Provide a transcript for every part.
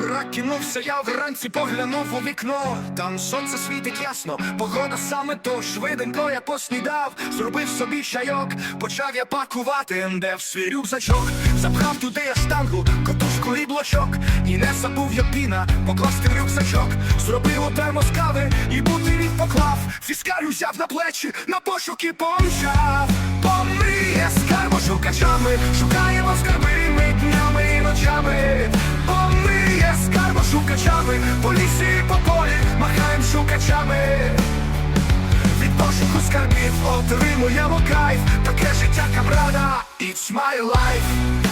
Прокинувся я вранці, поглянув у вікно. Там сонце світить ясно, погода саме то. Швиденько я поснідав, зробив собі чайок, почав я пакувати, де в свій рюкзачок, запхав туди я штангу, котушку і блочок, і не забув я піна, покласти в рюкзачок, зробив у термос кави і бутилі поклав, фіскаль взяв на плечі, на пошуки помчав. Помріє скарбо шукачами, скарбо шукачами, по лісі і по полі махаєм шукачами. Від пошуку скарбів отримуємо кайф, таке життя кабрада, it's my life.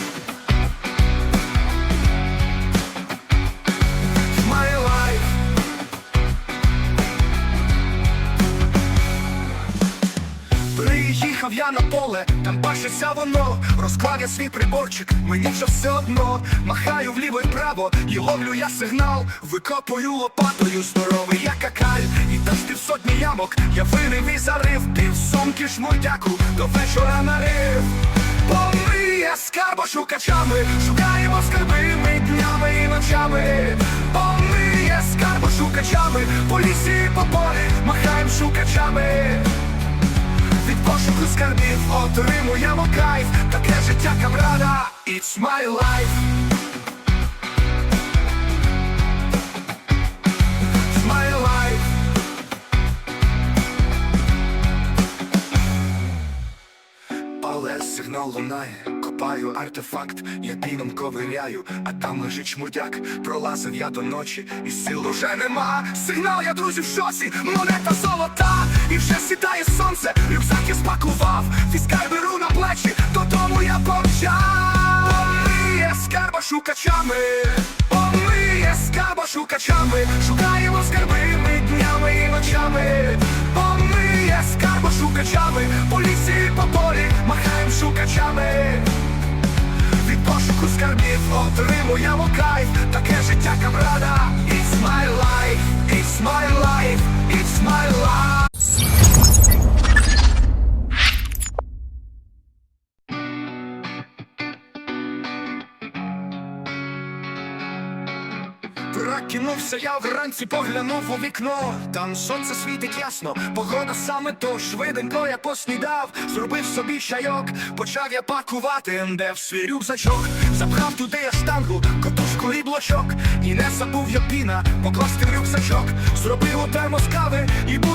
Приїхав я на поле, там пашеться воно, розклав я свій приборчик, мені вже все одно, махаю вліво і право, і ловлю я сигнал, викопую лопатою, здоровий я какаль, і та в сотні ямок, я вирив і зарив, ти в сумки шмурдяку, до вечора нарив. Помріє скарбо шукачами, шукаємо скарби ми днями і ночами. Помріє скарбо шукачами, по лісі і по полі, махаєм шукачами. Пошуку скарбів отримуємо кайф, таке життя камрада, it's my life. It's my life. Але сигнал лунає, копаю артефакт, я піном ковиряю, а там лежить шмурдяк, пролазив я до ночі, і сил уже нема. Сигнал, я друзі в шоці, монета золота, і вже сідає сонце, рюкзак я спакував, фіскаль беру на плечі, додому я помчав. Скарба шукачами, помиє скарба шукачами, шукаємо скарби ми днями і ночами. Помиє скарба шукачами, отримуємо кайф, таке життя камрада, Прокинувся я вранці, поглянув у вікно. Там сонце світить ясно, погода саме то швиденько я поснідав, зробив собі чайок, почав я пакувати, де в свій рюкзачок, забрав туди я штангу, котушку і блочок, і не забув я піна, покласти в рюкзачок, зробив у термос і бу.